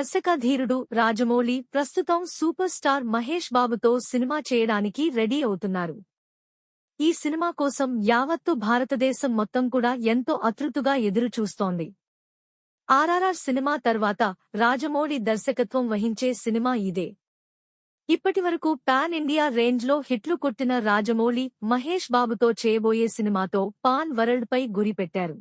దర్శకధీరుడు రాజమౌళి ప్రస్తుతం super star Mahesh బాబుతో cinema చేయడానికి రెడీ అవుతున్నారు. ఈ సినిమా కోసం యావత్తు భారతదేశం మొత్తం కూడా ఎంతో అతృతుగా ఎదురుచూస్తోంది. ఆర్ఆర్ఆర్ సినిమా తర్వాత రాజమౌళి దర్శకత్వం వహించే సినిమా ఇదే. ఇప్పటివరకు పాన్ ఇండియా రేంజ్లో హిట్లు కొట్టిన రాజమౌళి మహేష్ బాబుతో చేయబోయే సినిమాతో పాన్ వరల్డ్ పై గురిపెట్టారు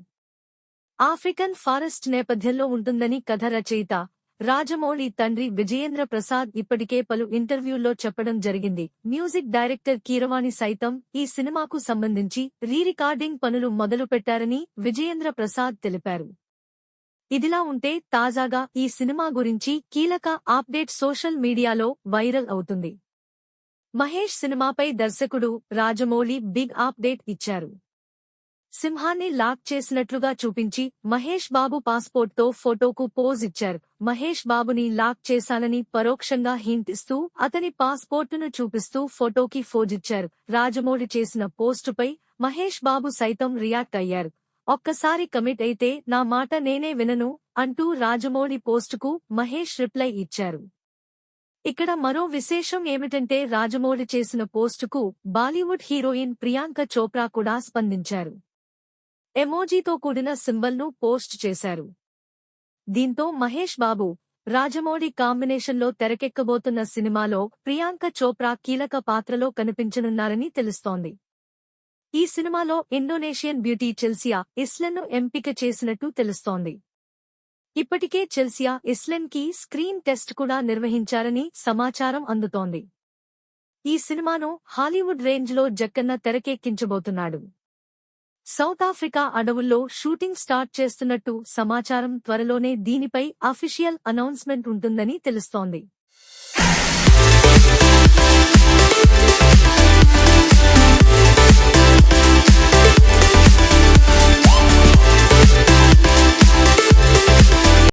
ఆఫ్రికన్ ఫారెస్ట్ నేపథ్యంలో ఉంటుందని కథ రచయిత రాజమౌళి తండ్రి విజయేంద్ర ప్రసాద్ ఇప్పటికే పలు ఇంటర్వ్యూల్లో చెప్పడం జరిగింది. మ్యూజిక్ డైరెక్టర్ కీరవాణి సైతం ఈ సినిమాకు సంబంధించి రీరికార్డింగ్ పనులు మొదలుపెట్టారని విజయేంద్ర ప్రసాద్ తెలిపారు. ఇదిలా ఉంటే తాజాగా ఈ సినిమా గురించి కీలక అప్డేట్ సోషల్ మీడియాలో వైరల్ అవుతుంది. మహేష్ సినిమాపై దర్శకుడు రాజమౌళి బిగ్ అప్డేట్ ఇచ్చారు. సింహాన్ని లాక్ చేసినట్లుగా చూపించి మహేష్ బాబు పాస్పోర్ట్తో ఫోటోకు పోజ్ ఇచ్చారు. మహేష్ బాబుని లాక్ చేశానని పరోక్షంగా హింతిస్తూ అతని పాస్పోర్టును చూపిస్తూ ఫోటోకి ఫోజిచ్చారు రాజమౌళి చేసిన పోస్టుపై మహేష్ బాబు సైతం రియాక్ట్ అయ్యారు. ఒక్కసారి కమిట్ అయితే నా మాట నేనే వినను అంటూ రాజమౌళి పోస్టుకు మహేష్ రిప్లై ఇచ్చారు. ఇక్కడ మరో విశేషం ఏమిటంటే రాజమౌళి చేసిన పోస్టుకు బాలీవుడ్ హీరోయిన్ ప్రియాంక చోప్రా కూడా స్పందించారు. ఎమోజీతో కూడిన సింబల్ను పోస్ట్ చేశారు. దీంతో మహేష్ బాబు రాజమౌళి కాంబినేషన్లో తెరకెక్కబోతున్న సినిమాలో ప్రియాంక చోప్రా కీలక పాత్రలో కనిపించనున్నారని తెలుస్తోంది. ఈ సినిమాలో ఇండోనేషియన్ బ్యూటీ చెల్సియా ఇస్లెన్ను ఎంపిక చేసినట్టు తెలుస్తోంది. ఇప్పటికే చెల్సియా ఇస్లెన్కి స్క్రీన్ టెస్ట్ కూడా నిర్వహించారని సమాచారం అందుతోంది. ఈ సినిమాను హాలీవుడ్ రేంజ్లో జక్కన్న తెరకెక్కించబోతున్నాడు. సౌత్ ఆఫ్రికా అడవుల్లో షూటింగ్ స్టార్ట్ చేస్తున్నట్టు సమాచారం త్వరలోనే దీనిపై అఫీషియల్ అనౌన్స్మెంట్ ఉంటుందని తెలుస్తోంది.